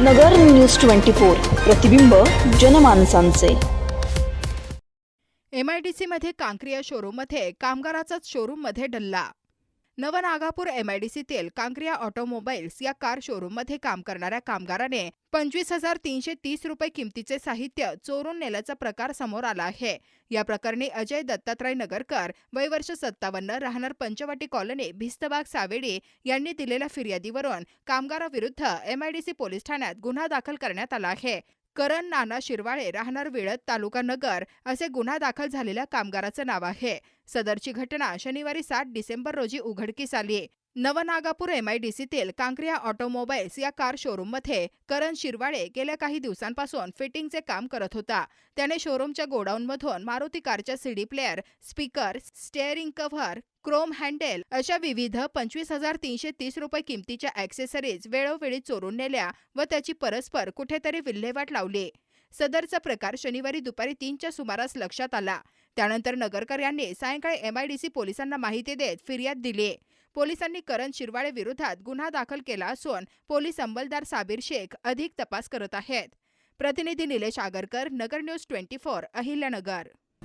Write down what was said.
नगर news twenty four प्रतिबिंब जनमानसांचे. एमआयडीसीमध्ये कांक्रिया शोरूममध्ये कामगाराचाच शोरूममध्ये डल्ला. नवनागापूर एमआयडीसीतील कांक्रिया ऑटोमोबाईल्स या कार शोरूममध्ये काम करणाऱ्या कामगाराने पंचवीस हजार तीनशे तीस रुपये किमतीचे साहित्य चोरून नेल्याचा प्रकार समोर आला आहे. या प्रकरणी अजय दत्तात्रय नगरकर वय वर्ष सत्तावन्न राहणार पंचवटी कॉलनी भिस्तबाग सावेडी यांनी दिलेल्या फिर्यादीवरून कामगाराविरुद्ध एमआयडीसी पोलीस ठाण्यात गुन्हा दाखल करण्यात आला आहे. करण नाना शिरवाळे राहणार विळत तालुका नगर असे गुन्हा दाखल झालेल्या कामगाराचं नाव आहे. सदरची घटना शनिवारी सात डिसेंबर रोजी उघडकीस आली. नवनागापूर एमआयडीसीतील कांक्रिया ऑटोमोबाईल्स या कार शोरूममध्ये करण शिरवाळे गेल्या काही दिवसांपासून फिटिंगचे काम करत होता. त्याने शोरूमच्या गोडाऊनमधून मारुती कारच्या CD player speaker steering cover chrome handle अशा विविध पंचवीस हजार तीनशे तीस रुपये किमतीच्या ॲक्सेसरीज वेळोवेळी चोरून नेल्या व त्याची परस्पर कुठेतरी विल्हेवाट लावली. सदरचा प्रकार शनिवारी दुपारी तीनच्या सुमारास लक्षात आला. त्यानंतर नगरकर यांनी सायंकाळी एमआयडीसी पोलिसांना माहिती देत फिर्याद दिली. पोलिसांनी करण शिरवाळे विरोधात गुन्हा दाखल केला असून पोलीस अंमलदार साबीर शेख अधिक तपास करत आहेत. प्रतिनिधी Nilesh Agarkar Nagar news twenty four Ahilyanagar.